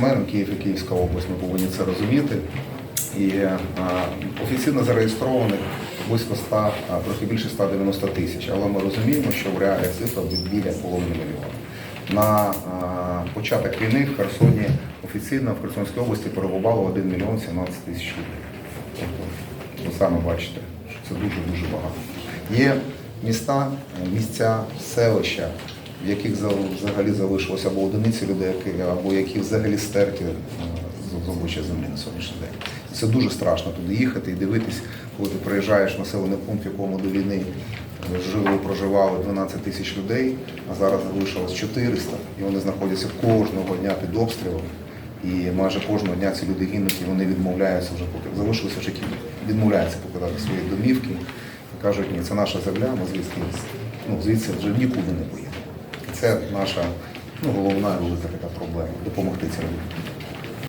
спортсменам, Київ і Київська область, ми повинні це розуміти. І е, офіційно зареєстрованих близько 100, а, трохи більше 190 тисяч. Але ми розуміємо, що в реаліях цифра біля половини мільйона. На початок війни в Херсоні офіційно в Херсонській області перебувало 1 мільйон 17 тисяч людей. Тобто, ви самі бачите, що це дуже-дуже багато. Є міста, місця, селища, в яких взагалі залишилося або одиниці людей, або які взагалі стерті е, з- обличчя землі на сьогоднішній день. Це дуже страшно туди їхати і дивитись, коли ти приїжджаєш в населений пункт, в якому до війни е, жили, проживали 12 тисяч людей, а зараз залишилось 400, і вони знаходяться кожного дня під обстрілом. І майже кожного дня ці люди гинуть, і вони відмовляються вже поки залишилися вже відмовляються покидати свої домівки. Кажуть, ні, це наша земля, ми звідси, ну, звідси вже нікуди не поїдемо. Це наша ну, головна велика така проблема допомогти цим людям.